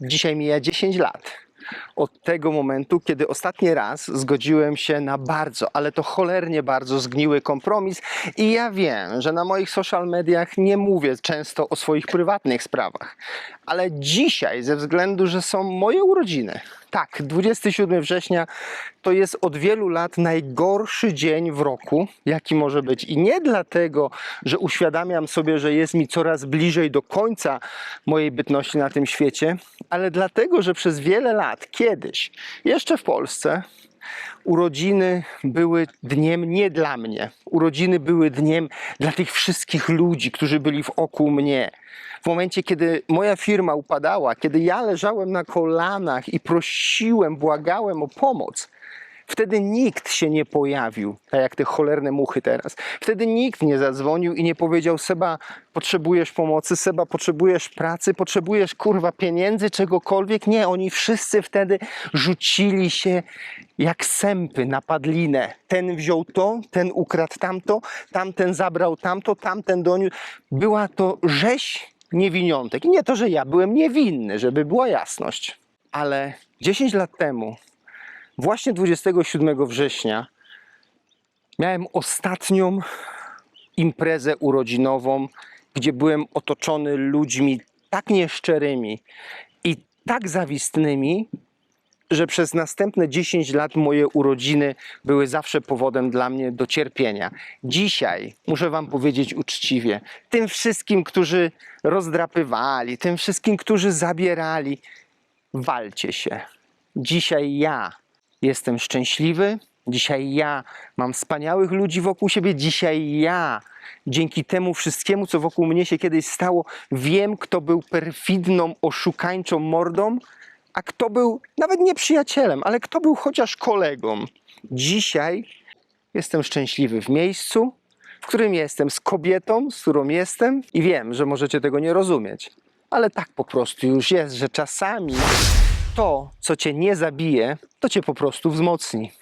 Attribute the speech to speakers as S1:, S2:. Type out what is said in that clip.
S1: Dzisiaj mija 10 lat od tego momentu, kiedy ostatni raz zgodziłem się na bardzo, ale to cholernie bardzo zgniły kompromis. I ja wiem, że na moich social mediach nie mówię często o swoich prywatnych sprawach, ale dzisiaj, ze względu, że są moje urodziny, tak, 27 września to jest od wielu lat najgorszy dzień w roku, jaki może być. I nie dlatego, że uświadamiam sobie, że jest mi coraz bliżej do końca mojej bytności na tym świecie, ale dlatego, że przez wiele lat, kiedyś, jeszcze w Polsce, urodziny były dniem nie dla mnie. Urodziny były dniem dla tych wszystkich ludzi, którzy byli wokół mnie. W momencie, kiedy moja firma upadała, kiedy ja leżałem na kolanach i prosiłem, błagałem o pomoc, Wtedy nikt się nie pojawił, tak jak te cholerne muchy teraz. Wtedy nikt nie zadzwonił i nie powiedział: Seba, potrzebujesz pomocy, Seba, potrzebujesz pracy, potrzebujesz kurwa pieniędzy, czegokolwiek. Nie, oni wszyscy wtedy rzucili się jak sępy na padlinę. Ten wziął to, ten ukradł tamto, tamten zabrał tamto, tamten doniósł. Była to rzeź niewiniątek. I nie to, że ja byłem niewinny, żeby była jasność. Ale 10 lat temu Właśnie 27 września miałem ostatnią imprezę urodzinową, gdzie byłem otoczony ludźmi tak nieszczerymi i tak zawistnymi, że przez następne 10 lat moje urodziny były zawsze powodem dla mnie do cierpienia. Dzisiaj muszę Wam powiedzieć uczciwie, tym wszystkim, którzy rozdrapywali, tym wszystkim, którzy zabierali, walcie się. Dzisiaj ja jestem szczęśliwy. Dzisiaj ja mam wspaniałych ludzi wokół siebie. Dzisiaj ja, dzięki temu wszystkiemu, co wokół mnie się kiedyś stało, wiem, kto był perfidną, oszukańczą mordą, a kto był nawet nie przyjacielem, ale kto był chociaż kolegą. Dzisiaj jestem szczęśliwy w miejscu, w którym jestem, z kobietą, z którą jestem i wiem, że możecie tego nie rozumieć. Ale tak po prostu już jest, że czasami to, co cię nie zabije, to cię po prostu wzmocni.